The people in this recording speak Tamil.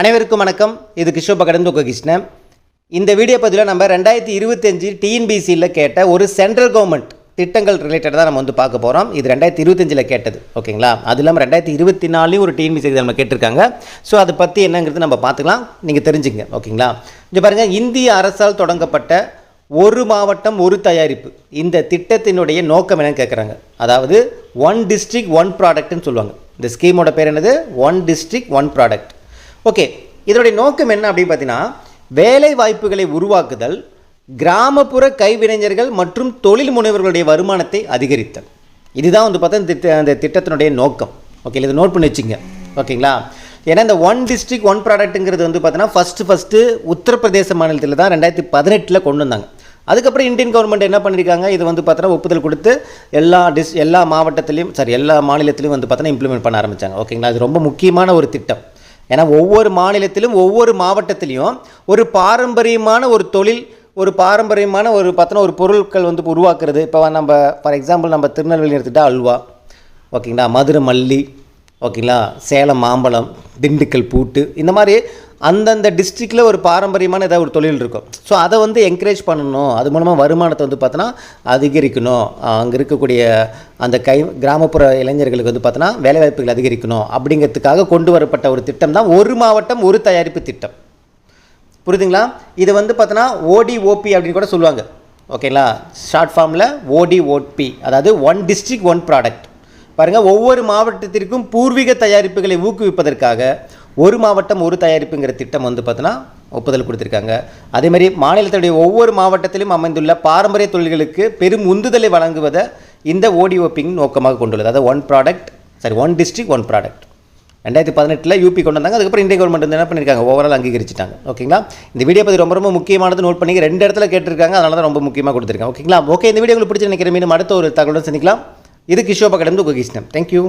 அனைவருக்கும் வணக்கம். இது கிஷோப கடந்து கிருஷ்ணன். இந்த வீடியோ பதிவில் நம்ம ரெண்டாயிரத்தி இருபத்தஞ்சு டிஎன்பிசியில் கேட்ட ஒரு சென்ட்ரல் கவர்மெண்ட் திட்டங்கள் ரிலேட்டடாக தான் நம்ம வந்து பார்க்க போகிறோம் இது ரெண்டாயிரத்தி இருபத்தஞ்சில் கேட்டது. ஓகேங்களா? அது இல்லாமல் ரெண்டாயிரத்தி இருபத்தி நாலுலேயும் ஒரு டிஎன்பிசி நம்ம கேட்டிருக்காங்க. ஸோ அதை பற்றி என்னங்கிறது நம்ம பார்த்துக்கலாம். நீங்கள் தெரிஞ்சுங்க. ஓகேங்களா? இங்கே பாருங்கள் இந்திய அரசால் தொடங்கப்பட்ட ஒரு மாவட்டம் ஒரு தயாரிப்பு. இந்த திட்டத்தினுடைய நோக்கம் என்னன்னு கேட்குறாங்க அதாவது ஒன் டிஸ்ட்ரிக்ட் ஒன் ப்ராடக்ட்னு சொல்லுவாங்க. இந்த ஸ்கீமோட பேர் என்னது? One district one product okay இதனுடைய நோக்கம் என்ன அப்படின்னு பார்த்தீங்கன்னா வேலை வாய்ப்புகளை உருவாக்குதல் கிராமப்புற கைவினைஞர்கள் மற்றும் தொழில் முனைவர்களுடைய வருமானத்தை அதிகரித்தல். இதுதான் வந்து பார்த்தா இந்த திட்ட அந்த திட்டத்தினுடைய நோக்கம். ஓகே இதை நோட் பண்ணி வச்சுங்க. ஓகேங்களா? ஏன்னா இந்த ஒன் டிஸ்ட்ரிக் ஒன் ப்ராடக்ட்டுங்கிறது வந்து பார்த்தீங்கன்னா ஃபஸ்ட்டு ஃபஸ்ட்டு உத்தரப்பிரதேச மாநிலத்தில் தான் ரெண்டாயிரத்தி பதினெட்டில் கொண்டு வந்தாங்க. அதுக்கப்புறம் இந்தியன் கவர்மெண்ட் என்ன பண்ணியிருக்காங்க இது வந்து பார்த்தோன்னா ஒப்புதல் கொடுத்து எல்லா டிஸ் எல்லா மாவட்டத்திலையும் சாரி எல்லா மாநிலத்திலையும் வந்து பார்த்தோன்னா இம்ப்ளிமெண்ட் பண்ண ஆரம்பித்தாங்க ஓகேங்களா? அது ரொம்ப முக்கியமான ஒரு திட்டம். ஏன்னா ஒவ்வொரு மாநிலத்திலும் ஒவ்வொரு மாவட்டத்திலையும் ஒரு பாரம்பரியமான ஒரு தொழில் ஒரு பாரம்பரியமான ஒரு பார்த்தோன்னா ஒரு பொருட்கள் வந்து உருவாக்குறது. இப்போ நம்ம ஃபார் எக்ஸாம்பிள் நம்ம திருநெல்வேலி எடுத்துக்கிட்டால் அல்வா. ஓகேங்களா? மதுரை மல்லி ஓகேங்களா? சேலம் மாம்பழம் திண்டுக்கல் பூட்டு இந்த மாதிரி அந்தந்த டிஸ்ட்ரிக்டில் ஒரு பாரம்பரியமான ஏதாவது ஒரு தொழில் இருக்கும். ஸோ அதை வந்து என்கரேஜ் பண்ணணும். அது மூலமாக வருமானத்தை வந்து பார்த்தோன்னா அதிகரிக்கணும். அங்கே இருக்கக்கூடிய அந்த கை கிராமப்புற இளைஞர்களுக்கு வந்து பார்த்தோன்னா வேலைவாய்ப்புகள் அதிகரிக்கணும். அப்படிங்கிறதுக்காக கொண்டு வரப்பட்ட ஒரு திட்டம் தான் ஒரு மாவட்டம் ஒரு தயாரிப்பு திட்டம். புரியுதுங்களா? இது வந்து பார்த்தோன்னா ஓடிஓபி அப்படின்னு கூட சொல்லுவாங்க. ஓகேங்களா? ஷார்ட் ஃபார்மில் ஓடிஓபி அதாவது ஒன் டிஸ்ட்ரிக்ட் ஒன் ப்ராடக்ட் பாருங்கள் ஒவ்வொரு மாவட்டத்திற்கும் பூர்வீக தயாரிப்புகளை ஊக்குவிப்பதற்காக ஒரு மாவட்டம் ஒரு தயாரிப்புங்கிற திட்டம் வந்து பார்த்தோன்னா ஒப்புதல் கொடுத்துருக்காங்க. அதேமாதிரி மாநிலத்துடைய ஒவ்வொரு மாவட்டத்திலும் அமைந்துள்ள பாரம்பரிய தொழில்களுக்கு பெரும் உந்துதலை வழங்குவதை இந்த ஓடிஓபிங் நோக்கமாக கொண்டுள்ளது. அதாவது one product sorry one district one product ரெண்டாயிரத்தி பதினெட்டில் யூபி கொண்டு வந்தாங்க அதுக்கப்புறம் இந்திய கவர்மெண்ட் வந்து என்ன பண்ணியிருக்காங்க ஓவரால் அங்கீகரிச்சிட்டாங்க. ஓகேங்களா? இந்த வீடியோ பற்றி ரொம்ப ரொம்ப முக்கியமானது நோட் பண்ணி ரெண்டு இடத்துல கேட்டிருக்காங்க அதனால தான் ரொம்ப முக்கியமாக கொடுத்துருக்காங்க. ஓகேங்களா? ஓகே இந்த வீடியோ உங்களுக்கு பிடிச்சி நினைக்கிறேன். மீண்டும் அடுத்த ஒரு தகவலுடன் சந்திக்கலாம். இது கிஷோபா கடந்து உங்கள் கிருஷ்ணன். தேங்க்யூ